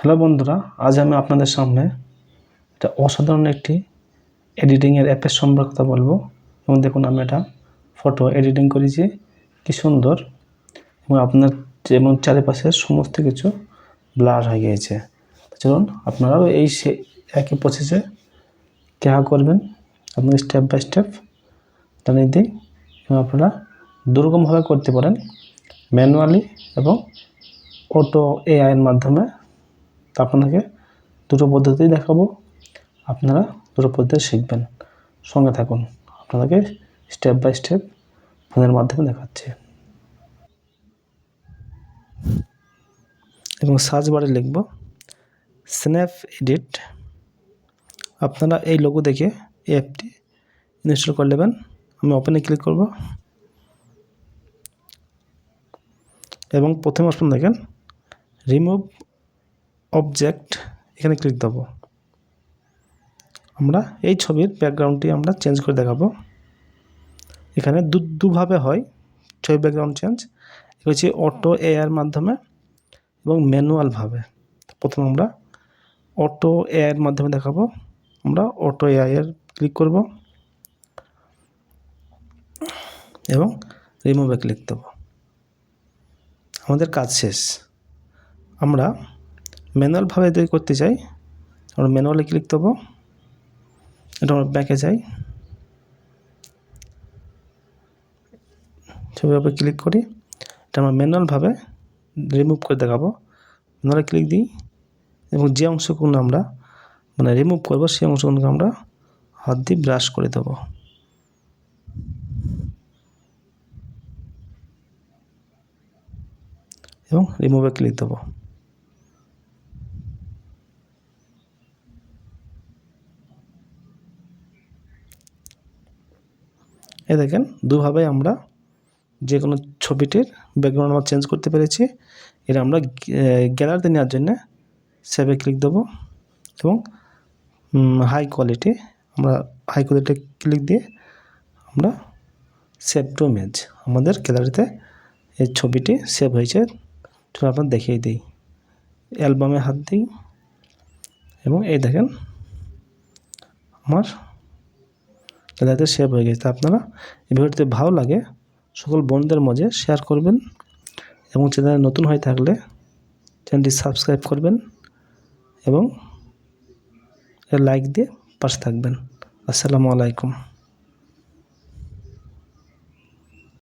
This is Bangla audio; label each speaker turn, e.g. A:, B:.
A: হ্যালো বন্ধুরা, আজ আমি আপনাদের সামনে একটা অসাধারণ একটি এডিটিংয়ের অ্যাপের সম্পর্কে কথা বলব। এবং দেখুন, আমি এটা ফটো এডিটিং করেছি। কি সুন্দর। এবং আপনার যেমন চারিপাশের সমস্ত কিছু ব্লার হয়ে গিয়েছে। চলুন, আপনারাও এই সে একই প্রসেসে কেহা করবেন? আপনি স্টেপ বাই স্টেপ জানিয়ে দিই এবং আপনারা দুরকমভাবে করতে পারেন ম্যানুয়ালি এবং অটো এআইয়ের মাধ্যমে। তো আপনাকে দুটো পদ্ধতি দেখাবো। আপনারা দুটো পদ্ধতি শিখবেন। সঙ্গে থাকুন। আপনাদেরকে স্টেপ বাই স্টেপ ফোনের মাধ্যমে দেখাচ্ছি। এবং সার্চ বারে লিখব স্ন্যাপ এডিট আপনারা এই লোগো দেখে এই অ্যাপটি ইনস্টল করে নেবেন। আমি ওপেনে ক্লিক করব। এবং প্রথম অপশন দেখেন রিমুভ অবজেক্ট এখানে ক্লিক দেবো। আমরা এই ছবির ব্যাকগ্রাউন্ডটি আমরা চেঞ্জ করে দেখাবো। এখানে দু, দুভাবে হয় ছবি ব্যাকগ্রাউন্ড চেঞ্জ হচ্ছে অটো এআর মাধ্যমে এবং ম্যানুয়ালভাবে প্রথমে আমরা অটো এআইয়ের মাধ্যমে দেখাবো, আমরা অটো এআইয়ের ক্লিক করব এবং রিমুভে ক্লিক দেবো। আমাদের কাজ শেষ। আমরা ম্যানুয়ালভাবে যদি করতে চাই আমরা ম্যানুয়ালে ক্লিক দেবো এটা আমরা ব্যাকে যাই। ছবির ক্লিক করি, এটা আমরা ম্যানুয়ালভাবে রিমুভ করে দেখাবো। ম্যানুয়ালে ক্লিক দিই, এবং যে অংশগুলো আমরা মানে রিমুভ করব, সেই অংশগুলোকে আমরা হাত দিয়ে ব্রাশ করে দেবো। এবং রিমুভে ক্লিক দেবো। এ দেখেন, দুভাবে আমরা যে কোনো ছবিটির ব্যাকগ্রাউন্ড আমরা চেঞ্জ করতে পেরেছি। এটা আমরা গ্যালারিতে নেওয়ার জন্য সেভে ক্লিক দেবো এবং হাই কোয়ালিটি আমরা হাই কোয়ালিটি ক্লিক দিয়ে আমরা সেভ টু ইমেজ আমাদের গ্যালারিতে এই ছবিটি সেভ হয়েছে। চলো আপনার দেখিয়ে দিই। অ্যালবামে হাত দিই এবং এই দেখেন, আমার গ্যালারিতে সেভ হয়ে গেছে। আপনারা এই ভিডিওটি ভালো লাগে, সকল বন্ধুদের মাঝে শেয়ার করবেন এবং চ্যানেলে নতুন হয়ে থাকলে চ্যানেলটি সাবস্ক্রাইব করবেন এবং লাইক দিয়ে পাশে থাকবেন। আসসালামু আলাইকুম।